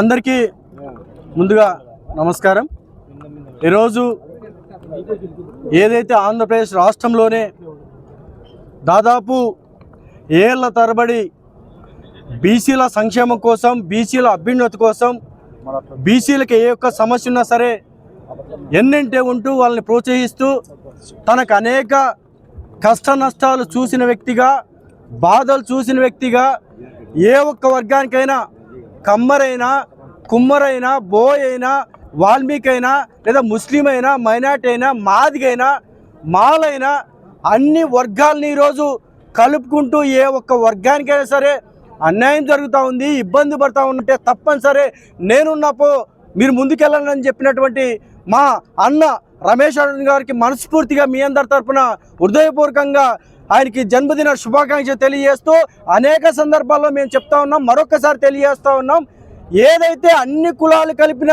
అందరికీ ముందుగా నమస్కారం. ఈరోజు ఏదైతే ఆంధ్రప్రదేశ్ రాష్ట్రంలోనే దాదాపు ఏళ్ళ తరబడి బీసీల సంక్షేమం కోసం బీసీల అభ్యున్నతి కోసం బీసీలకు ఏ ఒక్క సమస్య ఉన్నా సరే ఎన్నింటే ఉంటూ వాళ్ళని ప్రోత్సహిస్తూ తనకు అనేక కష్ట నష్టాలు చూసిన వ్యక్తిగా బాధలు చూసిన వ్యక్తిగా ఏ ఒక్క వర్గానికైనా కమ్మరైనా కుమ్మరైనా బోయ్ అయినా వాల్మీకి అయినా లేదా ముస్లిం అయినా మైనార్టీ అయినా మాదిగైనా మాలైనా అన్ని వర్గాలని ఈరోజు కలుపుకుంటూ ఏ ఒక్క వర్గానికైనా సరే అన్యాయం జరుగుతూ ఉంది ఇబ్బంది పడతా ఉంటే తప్పనిసరి నేనున్నప్పుడు మీరు ముందుకెళ్ళాలని చెప్పినటువంటి మా అన్న రమేష్ అరుణ్ గారికి మనస్ఫూర్తిగా మీ అందరి తరఫున హృదయపూర్వకంగా ఆయనకి జన్మదిన శుభాకాంక్షలు తెలియజేస్తూ అనేక సందర్భాల్లో మేము చెప్తా ఉన్నాం మరొకసారి తెలియజేస్తూ ఉన్నాం. ఏదైతే అన్ని కులాలు కలిపిన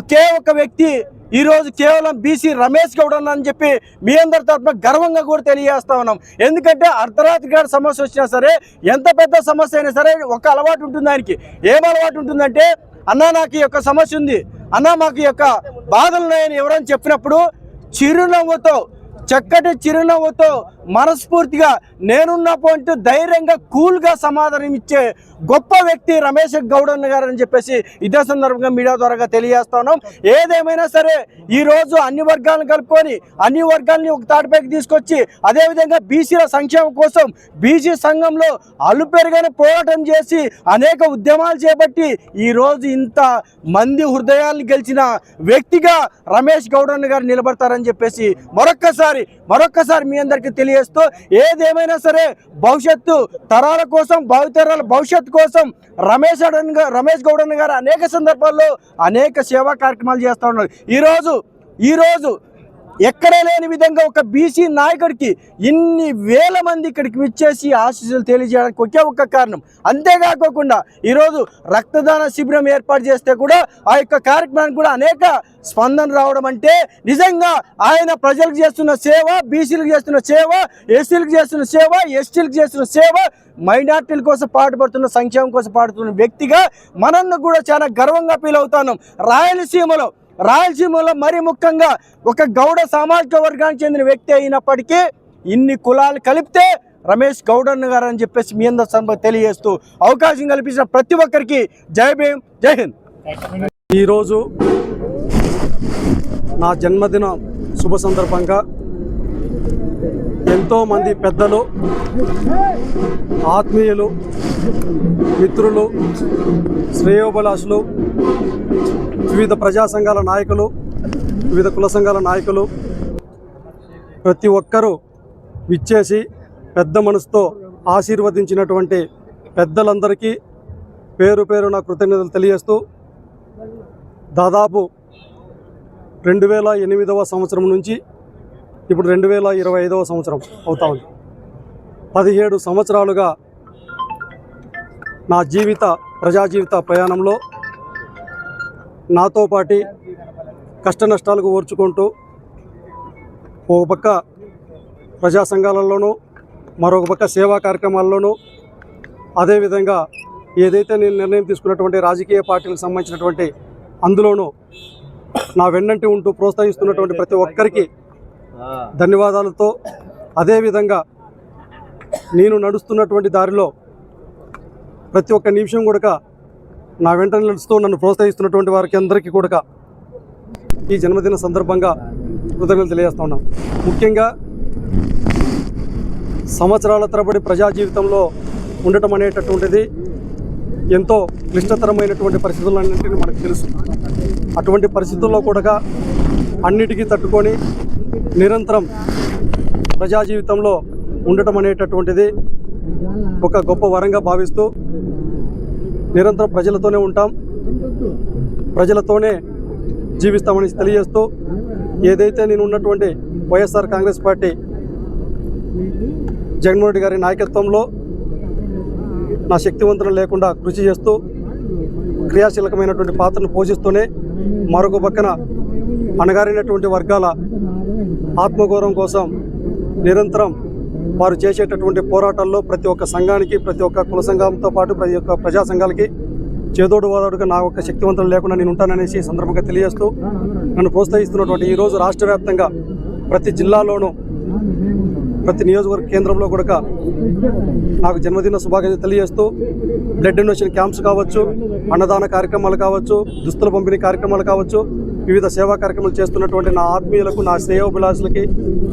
ఒకే ఒక వ్యక్తి ఈరోజు కేవలం బీసీ రమేష్ గౌడ్ అని చెప్పి మీ అందరి తరఫున గర్వంగా కూడా తెలియజేస్తా ఉన్నాం. ఎందుకంటే అర్ధరాత్రి గారి సమస్య వచ్చినా సరే ఎంత పెద్ద సమస్య అయినా సరే ఒక అలవాటు ఉంటుంది ఆయనకి. ఏం అలవాటు ఉంటుందంటే అన్న నాకు ఈ యొక్క సమస్య ఉంది అన్న మాకు ఈ యొక్క బాధలు ఉన్నాయని ఎవరైనా చెప్పినప్పుడు చిరునవ్వుతో చక్కటి చిరునవ్వుతో మనస్ఫూర్తిగా నేనున్న పాయింట్ ధైర్యంగా కూల్గా సమాధానం ఇచ్చే గొప్ప వ్యక్తి రమేష్ గౌడన్ గారు అని చెప్పేసి ఇదే సందర్భంగా మీడియా ద్వారా తెలియజేస్తా ఉన్నాం ఏదేమైనా సరే ఈరోజు అన్ని వర్గాలను కలుపుకొని అన్ని వర్గాలని ఒక తాటిపైకి తీసుకొచ్చి అదేవిధంగా బీసీల సంక్షేమం కోసం బీసీ సంఘంలో అలుపెరుగని పోరాటం చేసి అనేక ఉద్యమాలు చేపట్టి ఈ రోజు ఇంత మంది హృదయాల్ని గెలిచిన వ్యక్తిగా రమేష్ గౌడన్ గారు నిలబడతారని చెప్పేసి మరొక్కసారి మరొక్కసారి మీ అందరికీ తెలియజేస్తూ ఏదేమైనా సరే భవిష్యత్తు తరాల కోసం భావితరాల భవిష్యత్తు కోసం రమేష్ రమేష్ గౌడన్ గారు అనేక సందర్భాల్లో అనేక సేవా కార్యక్రమాలు చేస్తూ ఉన్నారు. ఈరోజు ఈరోజు ఎక్కడే లేని విధంగా ఒక బీసీ నాయకుడికి ఇన్ని వేల మంది ఇక్కడికి విచ్చేసి ఆశీస్సులు తెలియజేయడానికి ఒకే ఒక్క కారణం. అంతేకాకోకుండా ఈరోజు రక్తదాన శిబిరం ఏర్పాటు చేస్తే కూడా ఆ యొక్క కార్యక్రమానికి కూడా అనేక స్పందన రావడం అంటే నిజంగా ఆయన ప్రజలకు చేస్తున్న సేవ బీసీలకు చేస్తున్న సేవ ఎస్సీలకు చేస్తున్న సేవ ఎస్టీలకు చేస్తున్న సేవ మైనార్టీల కోసం పాటుపడుతున్న సంక్షేమం కోసం పాటుతున్న వ్యక్తిగా మనల్ని కూడా చాలా గర్వంగా ఫీల్ అవుతాను రాయలసీమలో రాయలసీమలో మరీ ముఖ్యంగా ఒక గౌడ సామాజిక వర్గానికి చెందిన వ్యక్తి అయినప్పటికీ ఇన్ని కులాలు కలిపితే రమేష్ గౌడన్న గారు అని చెప్పేసి మీ అందరి సంబంధ తెలియజేస్తూ అవకాశం కల్పించిన ప్రతి ఒక్కరికి జై భీమ్ జై హింద్. ఈరోజు నా జన్మదిన శుభ సందర్భంగా ఎంతోమంది పెద్దలు ఆత్మీయులు మిత్రులు శ్రేయోభిలాషులు వివిధ ప్రజా సంఘాల నాయకులు వివిధ కుల సంఘాల నాయకులు ప్రతి ఒక్కరూ విచ్చేసి పెద్ద మనసుతో ఆశీర్వదించినటువంటి పెద్దలందరికీ పేరు పేరు నా కృతజ్ఞతలు తెలియజేస్తూ దాదాపు రెండు వేల ఎనిమిదవ సంవత్సరం నుంచి ఇప్పుడు రెండు వేల ఇరవై ఐదవ సంవత్సరం అవుతా ఉంది. పదిహేడు సంవత్సరాలుగా నా జీవిత ప్రజా జీవిత ప్రయాణంలో నాతో పాటి కష్ట నష్టాలకు ఓర్చుకుంటూ ఒక పక్క ప్రజా సంఘాలలోనూ మరొక పక్క సేవా కార్యక్రమాల్లోనూ అదేవిధంగా ఏదైతే నేను నిర్ణయం తీసుకున్నటువంటి రాజకీయ పార్టీలకు సంబంధించినటువంటి అందులోనూ నా వెన్నంటి ఉంటూ ప్రోత్సహిస్తున్నటువంటి ప్రతి ఒక్కరికి ధన్యవాదాలతో అదేవిధంగా నేను నడుస్తున్నటువంటి దారిలో ప్రతి ఒక్క నిమిషం కూడా నా వెంట నడుస్తూ నన్ను ప్రోత్సహిస్తున్నటువంటి వారికి అందరికీ కూడా ఈ జన్మదిన సందర్భంగా కృతజ్ఞతలు తెలియజేస్తా ఉన్నాం. ముఖ్యంగా సంవత్సరాల తరబడి ప్రజా జీవితంలో ఉండటం అనేటటువంటిది ఎంతో క్లిష్టతరమైనటువంటి పరిస్థితులన్నింటినీ మనకు తెలుసు. అటువంటి పరిస్థితుల్లో కూడా అన్నిటికీ తట్టుకొని నిరంతరం ప్రజా జీవితంలో ఉండటం అనేటటువంటిది ఒక గొప్ప వరంగా భావిస్తూ నిరంతరం ప్రజలతోనే ఉంటాం. ప్రజలతోనే జీవిస్తామని తెలియజేస్తూ ఏదైతే నేను ఉన్నటువంటి YSR Congress party Jaganmohan Reddy గారి నాయకత్వంలో నా శక్తివంతం లేకుండా కృషి చేస్తూ క్రియాశీలకమైనటువంటి పాత్రను పోషిస్తూనే మరొక పక్కన అణగారినటువంటి వర్గాల ఆత్మగౌరవం కోసం నిరంతరం వారు చేసేటటువంటి పోరాటాల్లో ప్రతి ఒక్క సంఘానికి ప్రతి ఒక్క కుల సంఘంతో పాటు ప్రతి ఒక్క ప్రజా సంఘాలకి చేదోడు వాదోడుగా నా యొక్క శక్తివంతం లేకుండా నేను ఉంటాననేసి సందర్భంగా తెలియజేస్తూ నన్ను ప్రోత్సహిస్తున్నటువంటి ఈరోజు రాష్ట్ర వ్యాప్తంగా ప్రతి జిల్లాలోనూ ప్రతి నియోజకవర్గ కేంద్రంలో కూడా నాకు జన్మదిన శుభాకాంక్షలు తెలియజేస్తూ బ్లడ్ డొనేషన్ క్యాంప్స్ కావచ్చు అన్నదాన కార్యక్రమాలు కావచ్చు దుస్తుల పంపిణీ కార్యక్రమాలు కావచ్చు వివిధ సేవా కార్యక్రమాలు చేస్తున్నటువంటి నా ఆత్మీయులకు నా శ్రేయోభిలాషులకి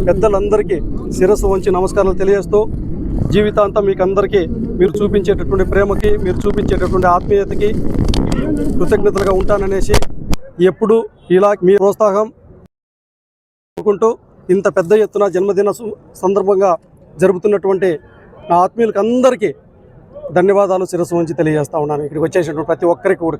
పెద్దలందరికీ శిరస్సు వంచి నమస్కారాలు తెలియజేస్తూ జీవితాంతం మీకు అందరికీ మీరు చూపించేటటువంటి ప్రేమకి మీరు చూపించేటటువంటి ఆత్మీయతకి కృతజ్ఞతలుగా ఉంటాననేసి ఎప్పుడు ఇలా మీ ప్రోత్సాహం కోరుకుంటూ ఇంత పెద్ద ఎత్తున జన్మదిన సు- సందర్భంగా జరుపుతున్నటువంటి నా ఆత్మీయులకు అందరికీ ధన్యవాదాలు శిరస్సు ఉంచి తెలియజేస్తా ఉన్నాను. ఇక్కడికి వచ్చేసినటువంటి ప్రతి ఒక్కరికి కూడా.